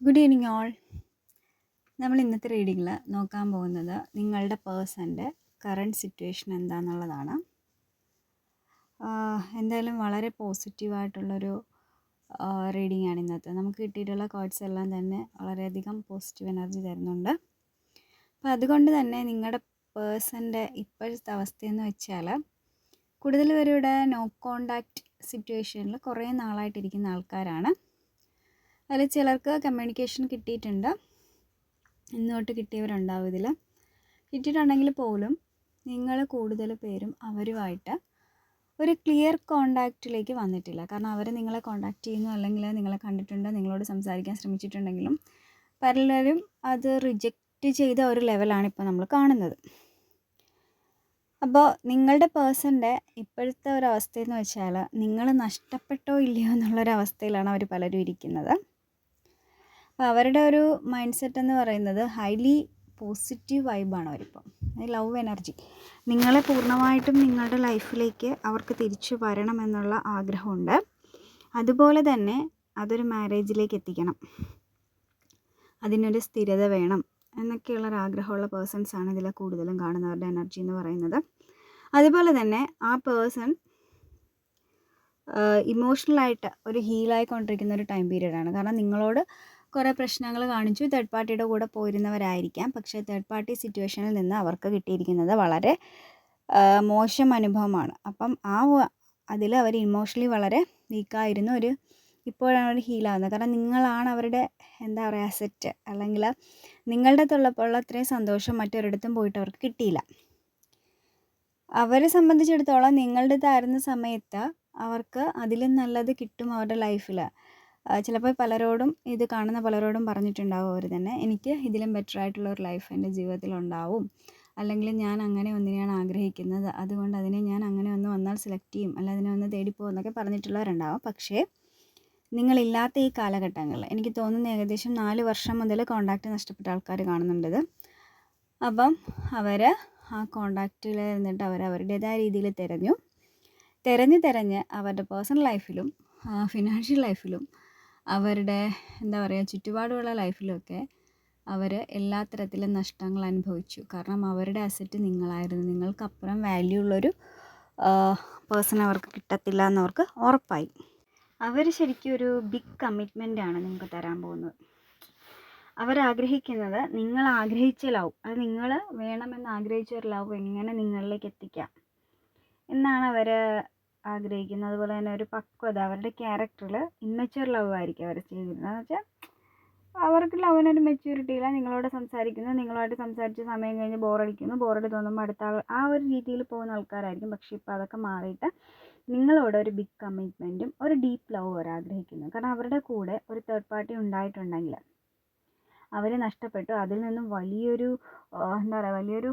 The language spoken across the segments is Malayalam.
ഗുഡ് ഈവനിങ് ഓൾ നമ്മൾ ഇന്നത്തെ റീഡിങ്ങിൽ നോക്കാൻ പോകുന്നത് നിങ്ങളുടെ പേഴ്സന്റെ കറണ്ട് സിറ്റുവേഷൻ എന്താണെന്നുള്ളതാണ് എന്തായാലും വളരെ പോസിറ്റീവായിട്ടുള്ളൊരു റീഡിംഗ് ആണ് ഇന്നത്തെ. നമുക്ക് കിട്ടിയിട്ടുള്ള കാർഡ്സ് എല്ലാം തന്നെ വളരെയധികം പോസിറ്റീവ് എനർജി തരുന്നുണ്ട്. അപ്പോൾ അതുകൊണ്ട് തന്നെ നിങ്ങളുടെ പേഴ്സന്റെ ഇപ്പോഴത്തെ അവസ്ഥയെന്ന് വെച്ചാൽ കൂടുതൽ പേരും ഇവിടെ നോ കോണ്ടാക്റ്റ് സിറ്റുവേഷനിൽ കുറേ നാളായിട്ടിരിക്കുന്ന ആൾക്കാരാണ്. അതിൽ ചിലർക്ക് കമ്മ്യൂണിക്കേഷൻ കിട്ടിയിട്ടുണ്ട്. ഇന്നോട്ട് കിട്ടിയവരുണ്ടാവും ഇതിൽ കിട്ടിയിട്ടുണ്ടെങ്കിൽ പോലും നിങ്ങൾ കൂടുതൽ പേരും അവരുമായിട്ട് ഒരു ക്ലിയർ കോണ്ടാക്റ്റിലേക്ക് വന്നിട്ടില്ല. കാരണം അവർ നിങ്ങളെ കോണ്ടാക്ട് ചെയ്യുന്നു അല്ലെങ്കിൽ നിങ്ങളെ കണ്ടിട്ടുണ്ട് നിങ്ങളോട് സംസാരിക്കാൻ ശ്രമിച്ചിട്ടുണ്ടെങ്കിലും പലരും അത് റിജക്റ്റ് ചെയ്ത ഒരു ലെവലാണ് ഇപ്പോൾ നമ്മൾ കാണുന്നത്. അപ്പോൾ നിങ്ങളുടെ പേഴ്സന്റെ ഇപ്പോഴത്തെ ഒരവസ്ഥയെന്ന് വെച്ചാൽ നിങ്ങൾ നഷ്ടപ്പെട്ടോ ഇല്ലയോ എന്നുള്ളൊരവസ്ഥയിലാണ് അവർ പലരും ഇരിക്കുന്നത്. അപ്പോൾ അവരുടെ ഒരു മൈൻഡ് സെറ്റ് എന്ന് പറയുന്നത് ഹൈലി പോസിറ്റീവ് വൈബാണ് അവരിപ്പം. ലവ് എനർജി നിങ്ങളെ പൂർണമായിട്ടും നിങ്ങളുടെ ലൈഫിലേക്ക് അവർക്ക് തിരിച്ചു വരണമെന്നുള്ള ആഗ്രഹമുണ്ട്. അതുപോലെ തന്നെ അതൊരു മാരേജിലേക്ക് എത്തിക്കണം. അതിനൊരു സ്ഥിരത വേണം എന്നൊക്കെയുള്ള ഒരു ആഗ്രഹമുള്ള പേഴ്സൺസ് ആണ് ഇതിൽ കൂടുതലും കാണുന്നവരുടെ എനർജി എന്ന് പറയുന്നത്. അതുപോലെ തന്നെ ആ പേഴ്സൺ ഇമോഷണലായിട്ട് ഒരു ഹീലായിക്കൊണ്ടിരിക്കുന്ന ഒരു ടൈം പീരീഡാണ് കാരണം നിങ്ങളോട് കുറേ പ്രശ്നങ്ങൾ കാണിച്ചു. തേർഡ് പാർട്ടിയുടെ കൂടെ പോയിരുന്നവരായിരിക്കാം. പക്ഷേ തേർഡ് പാർട്ടി സിറ്റുവേഷനിൽ നിന്ന് അവർക്ക് കിട്ടിയിരിക്കുന്നത് വളരെ മോശം അനുഭവമാണ്. അപ്പം ആ അതിൽ അവർ ഇമോഷണലി വളരെ വീക്കായിരുന്നു ഒരു ഇപ്പോഴാണ് അവർ ഹീലാകുന്നത് കാരണം നിങ്ങളാണ് അവരുടെ എന്താ പറയുക അസറ്റ് അല്ലെങ്കിൽ നിങ്ങളുടെ അടുത്തുള്ളപ്പോൾ അത്രയും സന്തോഷം മറ്റൊരിടത്തും പോയിട്ട് അവർക്ക് കിട്ടിയില്ല. അവരെ സംബന്ധിച്ചിടത്തോളം തരുന്ന സമയത്ത് അവർക്ക് അതിലും നല്ലത് കിട്ടും അവരുടെ ലൈഫിൽ ചിലപ്പോൾ പലരോടും ഇത് കാണുന്ന പലരോടും പറഞ്ഞിട്ടുണ്ടാവും അവർ തന്നെ. എനിക്ക് ഇതിലും ബെറ്റർ ആയിട്ടുള്ള ഒരു ലൈഫ് എന്റെ ജീവിതത്തിൽ ഉണ്ടാവും. അല്ലെങ്കിൽ ഞാൻ അങ്ങനെ ഒന്നിനെയാണ് ആഗ്രഹിക്കുന്നത്. അതുകൊണ്ട് അതിനെ ഞാൻ അങ്ങനെ ഒന്ന് വന്നാൽ സെലക്ട് ചെയ്യും. അല്ല അതിനെ ഒന്ന് തേടിപ്പോകും എന്നൊക്കെ പറഞ്ഞിട്ടുള്ളവരുണ്ടാവും. പക്ഷേ നിങ്ങളില്ലാത്ത ഈ കാലഘട്ടങ്ങളിൽ എനിക്ക് തോന്നുന്നു ഏകദേശം നാല് വർഷം മുതൽ കോണ്ടാക്റ്റ് നഷ്ടപ്പെട്ട ആൾക്കാർ കാണുന്നുണ്ടത് അപ്പം അവർ ആ കോണ്ടാക്റ്റിൽ ഇരുന്നിട്ട് അവർ അവരുടേതായ രീതിയിൽ തിരഞ്ഞു. തിരഞ്ഞ് തിരഞ്ഞ് അവരുടെ പേഴ്സണൽ ലൈഫിലും ഫിനാൻഷ്യൽ ലൈഫിലും അവരുടെ എന്താ പറയുക ചുറ്റുപാടുള്ള ലൈഫിലൊക്കെ അവർ എല്ലാ തരത്തിലും നഷ്ടങ്ങൾ അനുഭവിച്ചു. കാരണം അവരുടെ അസറ്റ് നിങ്ങളായിരുന്നു. നിങ്ങൾക്കപ്പുറം വാല്യൂ ഉള്ളൊരു പേഴ്സൺ അവർക്ക് കിട്ടത്തില്ല എന്നവർക്ക് ഉറപ്പായി. അവർ ശരിക്കും ഒരു ബിഗ് കമ്മിറ്റ്മെന്റ് ആണ് നിങ്ങൾക്ക് തരാൻ പോകുന്നത്. അവരാഗ്രഹിക്കുന്നത് നിങ്ങൾ ആഗ്രഹിച്ച ലവ് അത് നിങ്ങൾ വേണമെന്ന് ആഗ്രഹിച്ച ഒരു ലവ് എങ്ങനെ നിങ്ങളിലേക്ക് എത്തിക്കാം. എന്നാണ് അവർ ആഗ്രഹിക്കുന്നത് അതുപോലെ തന്നെ ഒരു പക്വത അവരുടെ ക്യാരക്ടറിൽ ഇമ്മച്യൂർ ലവ് ആയിരിക്കും അവർ ചെയ്തിരുന്നത് എന്ന് വെച്ചാൽ അവർക്ക് ലവിനൊരു മെച്യൂരിറ്റി ഇല്ല. നിങ്ങളോട് സംസാരിക്കുന്നു നിങ്ങളുമായിട്ട് സംസാരിച്ച് സമയം കഴിഞ്ഞ് ബോറടിക്കുന്നു ബോറടി തോന്നുമ്പോൾ അടുത്ത ആൾ ആ ഒരു രീതിയിൽ പോകുന്ന ആൾക്കാരായിരിക്കും. പക്ഷേ ഇപ്പോൾ അതൊക്കെ മാറിയിട്ട് നിങ്ങളോട് ഒരു ബിഗ് കമ്മിറ്റ്മെന്റും ഒരു ഡീപ്പ് ലവ് അവർ ആഗ്രഹിക്കുന്നു. കാരണം അവരുടെ കൂടെ ഒരു തേർഡ് പാർട്ടി ഉണ്ടായിട്ടുണ്ടെങ്കിൽ അവർ നഷ്ടപ്പെട്ടു. അതിൽ നിന്നും വലിയൊരു എന്താ പറയുക വലിയൊരു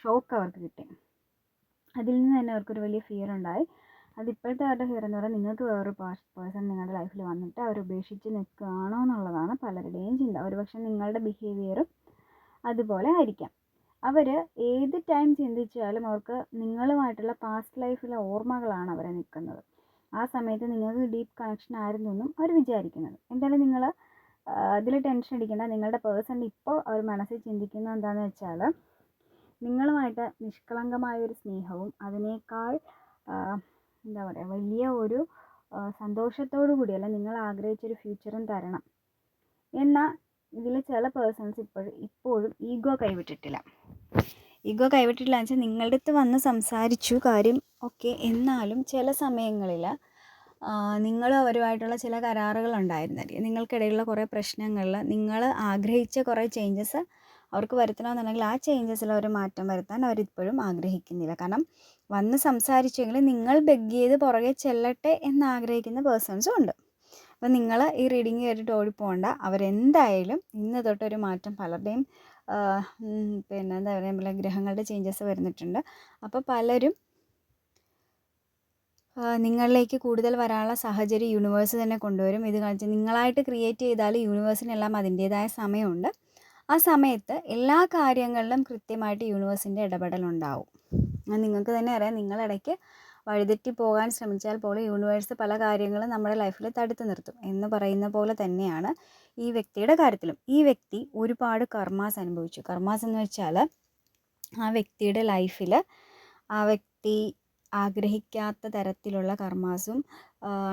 ഷോക്ക് അവർക്ക് കിട്ടി. അതിൽ നിന്ന് തന്നെ അവർക്കൊരു വലിയ ഫിയർ ഉണ്ടായി. അത് ഇപ്പോഴത്തെ അവരുടെ ഫിയർ എന്ന് പറയുന്നത് നിങ്ങൾക്ക് വേറൊരു പേഴ്സൺ നിങ്ങളുടെ ലൈഫിൽ വന്നിട്ട് അവർ ഉപേക്ഷിച്ച് നിൽക്കുകയാണോ എന്നുള്ളതാണ് പലരുടെയും ചിന്ത. ഒരുപക്ഷെ നിങ്ങളുടെ ബിഹേവിയറും അതുപോലെ ആയിരിക്കാം. അവർ ഏത് ടൈം ചിന്തിച്ചാലും അവർക്ക് നിങ്ങളുമായിട്ടുള്ള പാസ്റ്റ് ലൈഫിലെ ഓർമ്മകളാണ് അവരെ നിൽക്കുന്നത്. ആ സമയത്ത് നിങ്ങൾക്ക് ഡീപ്പ് കണക്ഷൻ ആയിരുന്നു എന്നും അവർ വിചാരിക്കുന്നത്. എന്തായാലും നിങ്ങൾ അതിൽ ടെൻഷൻ അടിക്കേണ്ട. നിങ്ങളുടെ പേഴ്സൺ ഇപ്പോൾ അവർ മനസ്സിൽ ചിന്തിക്കുന്നത് എന്താണെന്ന് വെച്ചാൽ നിങ്ങളുമായിട്ട് നിഷ്കളങ്കമായ ഒരു സ്നേഹവും അതിനേക്കാൾ എന്താ പറയുക വലിയ ഒരു സന്തോഷത്തോടു കൂടിയല്ല നിങ്ങൾ ആഗ്രഹിച്ചൊരു ഫ്യൂച്ചറും തരണം. എന്നാൽ ഇതിൽ ചില പേഴ്സൺസ് ഇപ്പോഴും ഇപ്പോഴും ഈഗോ കൈവിട്ടിട്ടില്ല. ഈഗോ കൈവിട്ടിട്ടില്ല എന്ന് വെച്ചാൽ നിങ്ങളുടെ അടുത്ത് വന്ന് സംസാരിച്ചു കാര്യം ഓക്കെ എന്നാലും ചില സമയങ്ങളിൽ നിങ്ങളും അവരുമായിട്ടുള്ള ചില കരാറുകൾ ഉണ്ടായിരുന്നായിരിക്കും. നിങ്ങൾക്കിടയിലുള്ള കുറേ പ്രശ്നങ്ങളിൽ നിങ്ങൾ ആഗ്രഹിച്ച കുറേ ചേഞ്ചസ് അവർക്ക് വരുത്തണമെന്നുണ്ടെങ്കിൽ ആ ചേഞ്ചസിൽ അവർ മാറ്റം വരുത്താൻ അവരിപ്പോഴും ആഗ്രഹിക്കുന്നില്ല. കാരണം വന്ന് സംസാരിച്ചെങ്കിൽ നിങ്ങൾ ബെഗ് ചെയ്ത് പുറകെ ചെല്ലട്ടെ എന്നാഗ്രഹിക്കുന്ന പേഴ്സൺസും ഉണ്ട്. അപ്പം നിങ്ങൾ ഈ റീഡിങ് കേട്ടിട്ട് ഓടിപ്പോകണ്ട അവരെന്തായാലും ഇന്ന് തൊട്ടൊരു മാറ്റം പലരുടെയും പിന്നെ എന്താ പറയുക ഗ്രഹങ്ങളുടെ ചേഞ്ചസ് വരുന്നിട്ടുണ്ട്. അപ്പോൾ പലരും നിങ്ങളിലേക്ക് കൂടുതൽ വരാനുള്ള സാഹചര്യം യൂണിവേഴ്സ് തന്നെ കൊണ്ടുവരും. ഇത് കാണിച്ച് നിങ്ങളായിട്ട് ക്രിയേറ്റ് ചെയ്താൽ യൂണിവേഴ്സിനെല്ലാം അതിന്റേതായ സമയമുണ്ട്. ആ സമയത്ത് എല്ലാ കാര്യങ്ങളിലും കൃത്യമായിട്ട് യൂണിവേഴ്സിന്റെ ഇടപെടലുണ്ടാവും. നിങ്ങൾക്ക് തന്നെ അറിയാം നിങ്ങളിടയ്ക്ക് വഴിതെറ്റി പോകാൻ ശ്രമിച്ചാൽ പോലും യൂണിവേഴ്സ് പല കാര്യങ്ങളും നമ്മുടെ ലൈഫിൽ തടുത്തു നിർത്തും എന്ന് പറയുന്ന പോലെ തന്നെയാണ് ഈ വ്യക്തിയുടെ കാര്യത്തിലും. ഈ വ്യക്തി ഒരുപാട് കർമാസ് അനുഭവിച്ചു. കർമാസ് എന്ന് വെച്ചാൽ ആ വ്യക്തിയുടെ ലൈഫിൽ ആ വ്യക്തി ആഗ്രഹിക്കാത്ത തരത്തിലുള്ള കർമാസും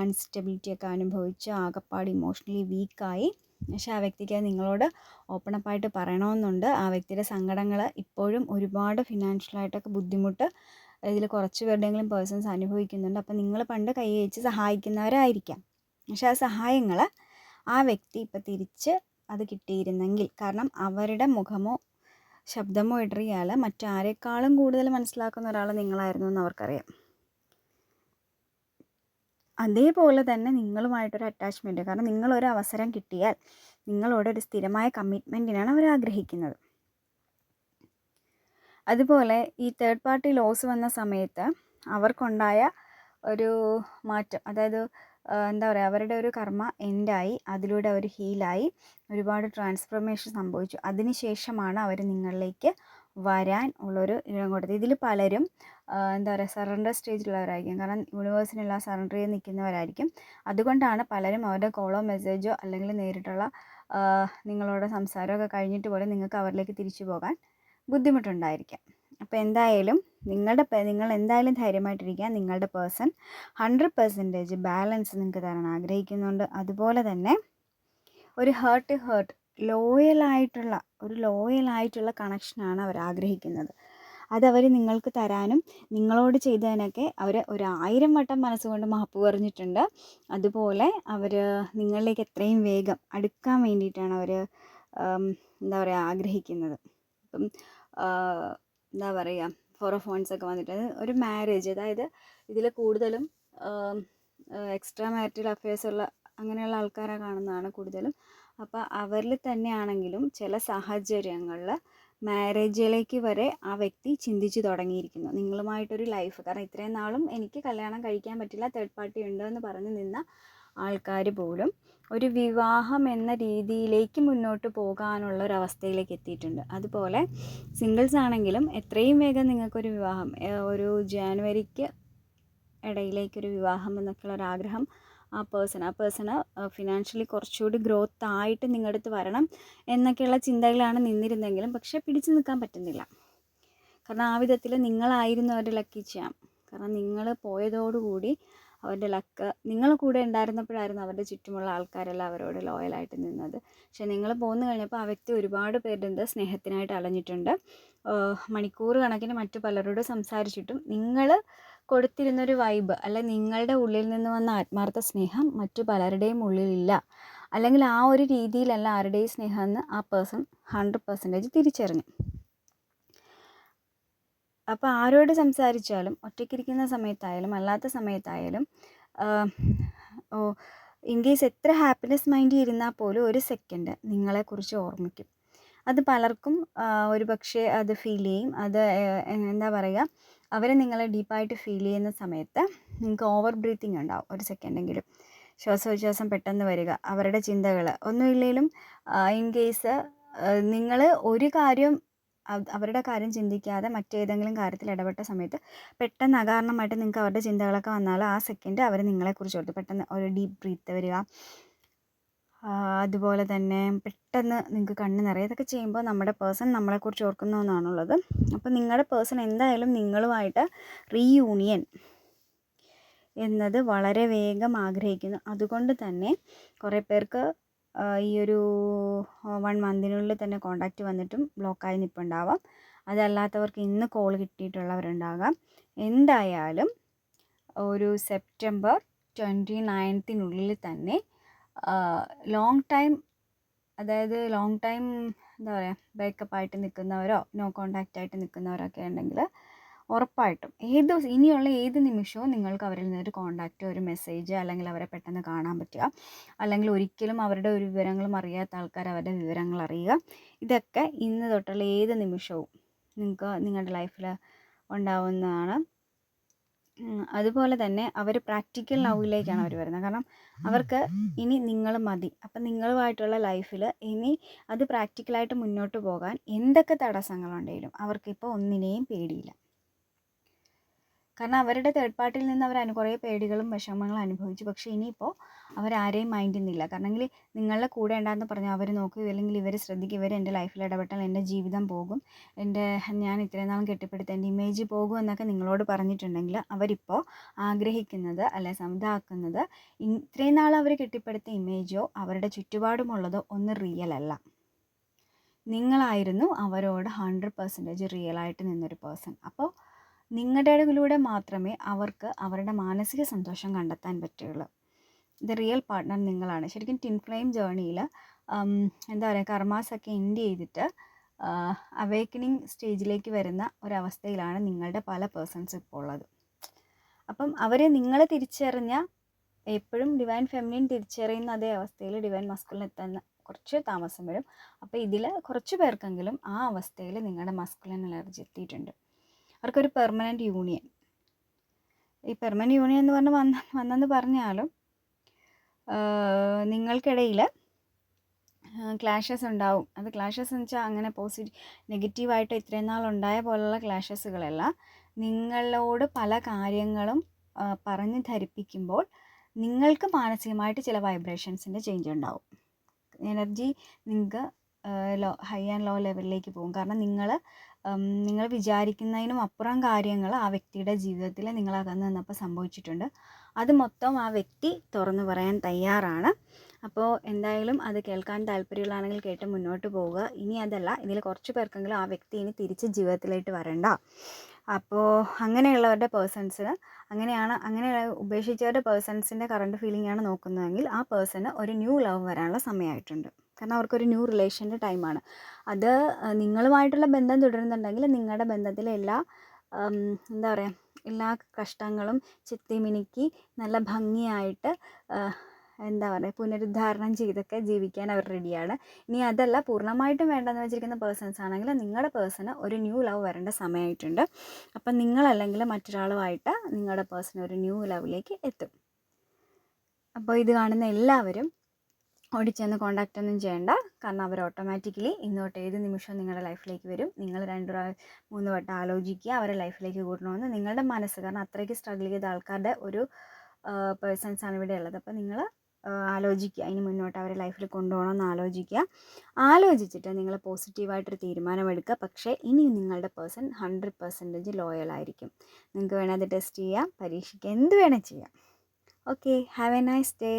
അൺസ്റ്റെബിലിറ്റിയൊക്കെ അനുഭവിച്ച് ആകപ്പാട് ഇമോഷണലി വീക്കായി പക്ഷേ ആ വ്യക്തിക്ക് നിങ്ങളോട് ഓപ്പൺ അപ്പായിട്ട് പറയണമെന്നുണ്ട്. ആ വ്യക്തിയുടെ സങ്കടങ്ങൾ ഇപ്പോഴും ഒരുപാട് ഫിനാൻഷ്യലായിട്ടൊക്കെ ബുദ്ധിമുട്ട് ഇതിൽ കുറച്ച് പേരുടെയെങ്കിലും പേഴ്സൺസ് അനുഭവിക്കുന്നുണ്ട്. അപ്പോൾ നിങ്ങൾ പണ്ട് കൈ സഹായിക്കുന്നവരായിരിക്കാം. പക്ഷേ ആ സഹായങ്ങൾ ആ വ്യക്തി ഇപ്പം തിരിച്ച് അത് കിട്ടിയിരുന്നെങ്കിൽ കാരണം അവരുടെ മുഖമോ ശബ്ദമോ ഇടറിയാൽ മറ്റാരെക്കാളും കൂടുതൽ മനസ്സിലാക്കുന്ന ഒരാൾ നിങ്ങളായിരുന്നു എന്ന് അവർക്കറിയാം. അതേപോലെ തന്നെ നിങ്ങളുമായിട്ടൊരു അറ്റാച്ച്മെന്റ് കാരണം നിങ്ങളൊരു അവസരം കിട്ടിയാൽ നിങ്ങളോട് ഒരു സ്ഥിരമായ കമ്മിറ്റ്മെന്റിനാണ് അവർ ആഗ്രഹിക്കുന്നത്. അതുപോലെ ഈ തേർഡ് പാർട്ടി ലോസ് വന്ന സമയത്ത് അവർക്കുണ്ടായ ഒരു മാറ്റം അതായത് എന്താ പറയുക അവരുടെ ഒരു കർമ്മ എൻഡായി അതിലൂടെ അവർ ഹീലായി ഒരുപാട് ട്രാൻസ്ഫർമേഷൻ സംഭവിച്ചു. അതിനുശേഷമാണ് അവർ നിങ്ങളിലേക്ക് വരാൻ ഉള്ളൊരു ഇടം കൊടുത്തത്. ഇതിൽ പലരും എന്താ പറയുക സറണ്ടർ സ്റ്റേജിലുള്ളവരായിരിക്കും കാരണം യൂണിവേഴ്സിനെല്ലാം സറണ്ടർ ചെയ്ത് നിൽക്കുന്നവരായിരിക്കും. അതുകൊണ്ടാണ് പലരും അവരുടെ കോളോ മെസ്സേജോ അല്ലെങ്കിൽ നേരിട്ടുള്ള നിങ്ങളോട് സംസാരമൊക്കെ കഴിഞ്ഞിട്ട് പോലും നിങ്ങൾക്ക് അവരിലേക്ക് തിരിച്ചു പോകാൻ ബുദ്ധിമുട്ടുണ്ടായിരിക്കാം. അപ്പോൾ എന്തായാലും നിങ്ങളുടെ നിങ്ങൾ എന്തായാലും ധൈര്യമായിട്ടിരിക്കുക. നിങ്ങളുടെ പേഴ്സൺ ഹൺഡ്രഡ് പെർസെന്റേജ് ബാലൻസ് നിങ്ങൾക്ക് തരാൻ ആഗ്രഹിക്കുന്നുണ്ട്. അതുപോലെ തന്നെ ഒരു ഹേർട്ട് ഹേർട്ട് ലോയലായിട്ടുള്ള ഒരു ലോയലായിട്ടുള്ള കണക്ഷനാണ് അവർ ആഗ്രഹിക്കുന്നത്. അതവർ നിങ്ങൾക്ക് തരാനും നിങ്ങളോട് ചെയ്തതിനൊക്കെ അവർ ഒരു ആയിരം വട്ടം മനസ്സുകൊണ്ട് മാപ്പ് പറഞ്ഞിട്ടുണ്ട്. അതുപോലെ അവർ നിങ്ങളിലേക്ക് എത്രയും വേഗം അടുക്കാൻ വേണ്ടിയിട്ടാണ് അവർ എന്താ പറയുക ആഗ്രഹിക്കുന്നത്. ഇപ്പം എന്താ പറയുക വൺസ് ഒക്കെ വന്നിട്ട് ഒരു മാരേജ് അതായത് ഇതിൽ കൂടുതലും എക്സ്ട്രാ മാരിറ്റൽ അഫയേഴ്സ് ഉള്ള അങ്ങനെയുള്ള ആൾക്കാരെ കാണുന്നതാണ് കൂടുതലും അപ്പോൾ അവരിൽ തന്നെയാണെങ്കിലും ചില സാഹചര്യങ്ങളിൽ മാരേജിലേക്ക് വരെ ആ വ്യക്തി ചിന്തിച്ച് തുടങ്ങിയിരിക്കുന്നു. നിങ്ങളുമായിട്ടൊരു ലൈഫ്. കാരണം ഇത്രയും നാളും എനിക്ക് കല്യാണം കഴിക്കാൻ പറ്റില്ല തേർഡ് പാർട്ടി ഉണ്ട് എന്ന് പറഞ്ഞ് നിന്ന ആൾക്കാർ പോലും ഒരു വിവാഹം എന്ന രീതിയിലേക്ക് മുന്നോട്ട് പോകാനുള്ള ഒരു അവസ്ഥയിലേക്ക് എത്തിയിട്ടുണ്ട്. അതുപോലെ സിംഗിൾസ് ആണെങ്കിലും എത്രയും വേഗം നിങ്ങൾക്കൊരു വിവാഹം ഒരു ജാനുവരിക്ക് ഇടയിലേക്കൊരു വിവാഹം എന്നൊക്കെയുള്ള ഒരു ആഗ്രഹം ആ പേഴ്സൺ ആ പേഴ്സണ് ഫിനാൻഷ്യലി കുറച്ചുകൂടി ഗ്രോത്ത് ആയിട്ട് നിങ്ങളുടെ അടുത്ത് വരണം എന്നൊക്കെയുള്ള ചിന്തകളാണ് നിന്നിരുന്നെങ്കിലും പക്ഷേ പിടിച്ചു നിൽക്കാൻ പറ്റുന്നില്ല. കാരണം ആ വിധത്തിൽ നിങ്ങളായിരുന്നു അവരുടെ ലക്കി ചെയ്യാം കാരണം നിങ്ങൾ പോയതോടുകൂടി അവരുടെ ലക്ക് നിങ്ങൾ കൂടെ ഉണ്ടായിരുന്നപ്പോഴായിരുന്നു അവരുടെ ചുറ്റുമുള്ള ആൾക്കാരെല്ലാം അവരോട് ലോയലായിട്ട് നിന്നത്. പക്ഷേ നിങ്ങൾ പോന്നു കഴിഞ്ഞപ്പോൾ ആ വ്യക്തി ഒരുപാട് പേരുടെ സ്നേഹത്തിനായിട്ട് അലഞ്ഞിട്ടുണ്ട്. മണിക്കൂർ കണക്കിന് മറ്റു പലരോട് സംസാരിച്ചിട്ടും നിങ്ങൾ കൊടുത്തിരുന്നൊരു വൈബ് അല്ലെ നിങ്ങളുടെ ഉള്ളിൽ നിന്ന് വന്ന ആത്മാർത്ഥ സ്നേഹം മറ്റു പലരുടെയും ഉള്ളിലില്ല. അല്ലെങ്കിൽ ആ ഒരു രീതിയിലല്ല ആരുടെയും സ്നേഹം എന്ന് ആ പേഴ്സൺ ഹൺഡ്രഡ് പെർസെന്റേജ് തിരിച്ചറിഞ്ഞു. അപ്പോൾ ആരോട് സംസാരിച്ചാലും ഒറ്റയ്ക്കിരിക്കുന്ന സമയത്തായാലും അല്ലാത്ത സമയത്തായാലും ഓ ഇൻ കേസ് എത്ര ഹാപ്പിനെസ് മൈൻഡ് ഇരുന്നാൽ പോലും ഒരു സെക്കൻഡ് നിങ്ങളെക്കുറിച്ച് ഓർമ്മിക്കും. അത് പലർക്കും ഒരു പക്ഷേ അത് ഫീൽ ചെയ്യും. അത് എന്താ പറയുക അവർ നിങ്ങളെ ഡീപ്പായിട്ട് ഫീൽ ചെയ്യുന്ന സമയത്ത് നിങ്ങൾക്ക് ഓവർ ബ്രീത്തിങ് ഉണ്ടാവും ഒരു സെക്കൻഡെങ്കിലും. ശ്വാസോച്ഛ്വാസം പെട്ടെന്ന് വരിക അവരുടെ ചിന്തകൾ ഒന്നുമില്ലെങ്കിലും ഇൻ കേസ് നിങ്ങൾ ഒരു കാര്യം അവരുടെ കാര്യം ചിന്തിക്കാതെ മറ്റേതെങ്കിലും കാര്യത്തിൽ ഇടപെട്ട സമയത്ത് പെട്ടെന്ന് അകാരണമായിട്ട് നിങ്ങൾക്ക് അവരുടെ ചിന്തകളൊക്കെ വന്നാൽ ആ സെക്കൻഡ് അവർ നിങ്ങളെക്കുറിച്ച് ഓർത്ത് പെട്ടെന്ന് ഒരു ഡീപ്പ് ബ്രീത്ത് വരിക. അതുപോലെ തന്നെ പെട്ടെന്ന് നിങ്ങൾക്ക് കണ്ണ് നിറയതൊക്കെ ഇതൊക്കെ ചെയ്യുമ്പോൾ നമ്മുടെ പേഴ്സൺ നമ്മളെക്കുറിച്ച് ഓർക്കുന്ന ഒന്നാണുള്ളത് അപ്പോൾ നിങ്ങളുടെ പേഴ്സൺ എന്തായാലും നിങ്ങളുമായിട്ട് റീയൂണിയൻ എന്നത് വളരെ വേഗം ആഗ്രഹിക്കുന്നു. അതുകൊണ്ട് തന്നെ കുറേ പേർക്ക് ഈ ഒരു വൺ മന്തിനുള്ളിൽ തന്നെ കോണ്ടാക്റ്റ് വന്നിട്ടും ബ്ലോക്കായി നിൽപ്പുണ്ടാവാം അതല്ലാത്തവർക്ക് ഇന്ന് കോൾ കിട്ടിയിട്ടുള്ളവരുണ്ടാകാം. എന്തായാലും ഒരു സെപ്റ്റംബർ ട്വന്റി നയൻത്തിനുള്ളിൽ തന്നെ ലോങ് ടൈം അതായത് ലോങ് ടൈം എന്താ പറയുക ബ്രേക്കപ്പ് ആയിട്ട് നിൽക്കുന്നവരോ നോ കോണ്ടാക്റ്റ് ആയിട്ട് നിൽക്കുന്നവരൊക്കെ ഉണ്ടെങ്കിൽ ഉറപ്പായിട്ടും ഏത് ഇനിയുള്ള ഏത് നിമിഷവും നിങ്ങൾക്ക് അവരിൽ നിന്നൊരു കോണ്ടാക്റ്റ് ഒരു മെസ്സേജ് അല്ലെങ്കിൽ അവരെ പെട്ടെന്ന് കാണാൻ പറ്റുക. അല്ലെങ്കിൽ ഒരിക്കലും അവരുടെ ഒരു വിവരങ്ങളും അറിയാത്ത ആൾക്കാർ അവരുടെ വിവരങ്ങൾ അറിയുക. ഇതൊക്കെ ഇന്ന് തൊട്ടുള്ള ഏത് നിമിഷവും നിങ്ങൾക്ക് നിങ്ങളുടെ ലൈഫിൽ ഉണ്ടാവുന്നതാണ്. അതുപോലെ തന്നെ അവർ പ്രാക്ടിക്കൽ ലവിലേക്കാണ് അവർ വരുന്നത്. കാരണം അവർക്ക് ഇനി നിങ്ങൾ മതി. അപ്പം നിങ്ങളുമായിട്ടുള്ള ലൈഫിൽ ഇനി അത് പ്രാക്ടിക്കലായിട്ട് മുന്നോട്ട് പോകാൻ എന്തൊക്കെ തടസ്സങ്ങളുണ്ടെങ്കിലും അവർക്കിപ്പോൾ ഒന്നിനെയും പേടിയില്ല. കാരണം അവരുടെ തേർഡ് പാർട്ടിയിൽ നിന്ന് അവർ കുറേ പേടികളും വിഷമങ്ങളും അനുഭവിച്ചു. പക്ഷേ ഇനിയിപ്പോൾ അവരാരെയും മൈൻഡ് ചെയ്യുന്നില്ല കാരണം നിങ്ങളുടെ കൂടെ ഉണ്ടാകുന്ന പറഞ്ഞാൽ അവർ നോക്കുക അല്ലെങ്കിൽ ഇവർ ശ്രദ്ധിക്കുക ഇവർ എന്റെ ലൈഫിൽ ഇടപെട്ടാൽ എന്റെ ജീവിതം പോകും എന്റെ ഞാൻ ഇത്രയും നാളും കെട്ടിപ്പടുത്ത എന്റെ ഇമേജ് പോകും എന്നൊക്കെ നിങ്ങളോട് പറഞ്ഞിട്ടുണ്ടെങ്കിൽ അവരിപ്പോൾ ആഗ്രഹിക്കുന്നത് അല്ലെ സമുദാക്കുന്നത് ഇത്രയും നാൾ അവർ കെട്ടിപ്പടുത്ത ഇമേജോ അവരുടെ ചുറ്റുപാടുമുള്ളതോ ഒന്ന് റിയൽ അല്ല. നിങ്ങളായിരുന്നു അവരോട് ഹൺഡ്രഡ് പെർസെന്റേജ് റിയലായിട്ട് നിന്നൊരു പേഴ്സൺ അപ്പോൾ നിങ്ങളുടെ മാത്രമേ അവർക്ക് അവരുടെ മാനസിക സന്തോഷം കണ്ടെത്താൻ പറ്റുകയുള്ളൂ ദ റിയൽ പാർട്ട്ണർ നിങ്ങളാണ്. ശരിക്കും ടിൻ ഫ്ലെയിം ജേർണിയിൽ എന്താ പറയുക കർമാസൊക്കെ എൻഡ് ചെയ്തിട്ട് അവേക്കനിങ് സ്റ്റേജിലേക്ക് വരുന്ന ഒരവസ്ഥയിലാണ് നിങ്ങളുടെ പല പേഴ്സൺസ് ഇപ്പോൾ ഉള്ളത്. അപ്പം അവരെ നിങ്ങളെ തിരിച്ചറിഞ്ഞ എപ്പോഴും ഡിവൈൻ ഫെമിനിൻ തിരിച്ചറിയുന്ന അതേ അവസ്ഥയിൽ ഡിവൈൻ മസ്കുലിൻ എത്തുന്ന കുറച്ച് താമസം വരും. അപ്പോൾ ഇതിൽ കുറച്ച് പേർക്കെങ്കിലും ആ അവസ്ഥയിൽ നിങ്ങളുടെ മസ്കുലിൻ എനർജി എത്തിയിട്ടുണ്ട്. അവർക്കൊരു പെർമനന്റ് യൂണിയൻ ഈ പെർമനന്റ് യൂണിയൻ എന്ന് പറഞ്ഞ് വന്ന വന്നെന്ന് പറഞ്ഞാലും നിങ്ങൾക്കിടയിൽ ക്ലാഷസ് ഉണ്ടാവും. അത് ക്ലാഷസ് എന്ന് വെച്ചാൽ അങ്ങനെ പോസിറ്റീവ് നെഗറ്റീവായിട്ട് ഇത്രയും നാൾ ഉണ്ടായ പോലുള്ള ക്ലാഷസുകളല്ല നിങ്ങളോട് പല കാര്യങ്ങളും പറഞ്ഞ് ധരിപ്പിക്കുമ്പോൾ നിങ്ങൾക്ക് മാനസികമായിട്ട് ചില വൈബ്രേഷൻസിന്റെ ചേഞ്ച് ഉണ്ടാവും. എനർജി നിങ്ങൾക്ക് ലോ ഹൈ ആൻഡ് ലോ ലെവലിലേക്ക് പോകും. കാരണം നിങ്ങൾ നിങ്ങൾ വിചാരിക്കുന്നതിനും അപ്പുറം കാര്യങ്ങൾ ആ വ്യക്തിയുടെ ജീവിതത്തിൽ നിങ്ങൾ അകന്ന് നിന്നപ്പോൾ സംഭവിച്ചിട്ടുണ്ട്. അത് മൊത്തം ആ വ്യക്തി തുറന്നു പറയാൻ തയ്യാറാണ്. അപ്പോൾ എന്തായാലും അത് കേൾക്കാൻ താല്പര്യമുള്ളതാണെങ്കിൽ കേട്ട് മുന്നോട്ട് പോവുക. ഇനി അതല്ല ഇതിൽ കുറച്ച് പേർക്കെങ്കിലും ആ വ്യക്തി ഇനി തിരിച്ച് ജീവിതത്തിലേക്ക് വരണ്ട. അപ്പോൾ അങ്ങനെയുള്ളവരുടെ പേഴ്സൺസിന് അങ്ങനെയാണ് അങ്ങനെ ഉപേക്ഷിച്ചവരുടെ പേഴ്സൺസിന്റെ കറണ്ട് ഫീലിംഗ് ആണ് നോക്കുന്നതെങ്കിൽ ആ പേഴ്സണ് ഒരു ന്യൂ ലവ് വരാനുള്ള സമയമായിട്ടുണ്ട്. കാരണം അവർക്കൊരു ന്യൂ റിലേഷന്റെ ടൈമാണ്. അത് നിങ്ങളുമായിട്ടുള്ള ബന്ധം തുടരുന്നുണ്ടെങ്കിൽ നിങ്ങളുടെ ബന്ധത്തിലെ എല്ലാ എന്താ പറയുക എല്ലാ കഷ്ടങ്ങളും ചെത്തിമിനുക്കി നല്ല ഭംഗിയായിട്ട് എന്താ പറയുക പുനരുദ്ധാരണം ചെയ്തൊക്കെ ജീവിക്കാൻ അവർ റെഡിയാണ്. ഇനി അതല്ല പൂർണമായിട്ടും വേണ്ടെന്ന് വെച്ചിരിക്കുന്ന പേഴ്സൺസ് ആണെങ്കിൽ നിങ്ങളുടെ പേഴ്സണ് ഒരു ന്യൂ ലവ് വരേണ്ട സമയമായിട്ടുണ്ട്. അപ്പം നിങ്ങളല്ലെങ്കിൽ മറ്റൊരാളുമായിട്ട് നിങ്ങളുടെ പേഴ്സൺ ഒരു ന്യൂ ലവിലേക്ക് എത്തും. അപ്പോൾ ഇത് കാണുന്ന എല്ലാവരും ഓടിച്ചെന്ന് കോണ്ടാക്റ്റ് ഒന്നും ചെയ്യേണ്ട. കാരണം അവർ ഓട്ടോമാറ്റിക്കലി ഇങ്ങോട്ട് ഏത് നിമിഷവും നിങ്ങളുടെ ലൈഫിലേക്ക് വരും. നിങ്ങൾ രണ്ട് മൂന്ന് വട്ടം ആലോചിക്കുക അവരെ ലൈഫിലേക്ക് കൂട്ടണമെന്ന് നിങ്ങളുടെ മനസ്സ്. കാരണം അത്രയ്ക്ക് സ്ട്രഗിൾ ചെയ്ത ആൾക്കാരുടെ ഒരു പേഴ്സൺസ് ആണ് ഇവിടെ ഉള്ളത്. അപ്പോൾ നിങ്ങൾ ആലോചിക്കുക. അതിന് മുന്നോട്ട് അവരെ ലൈഫിൽ കൊണ്ടുപോകണമെന്ന് ആലോചിക്കുക. ആലോചിച്ചിട്ട് നിങ്ങൾ പോസിറ്റീവായിട്ടൊരു തീരുമാനമെടുക്കുക. പക്ഷേ ഇനി നിങ്ങളുടെ പേഴ്സൺ ഹൺഡ്രഡ് പെർസെന്റേജ് ലോയൽ ആയിരിക്കും. നിങ്ങൾക്ക് വേണേൽ അത് ടെസ്റ്റ് ചെയ്യാം പരീക്ഷിക്കുക എന്ത് വേണേൽ ചെയ്യാം. Okay have a nice day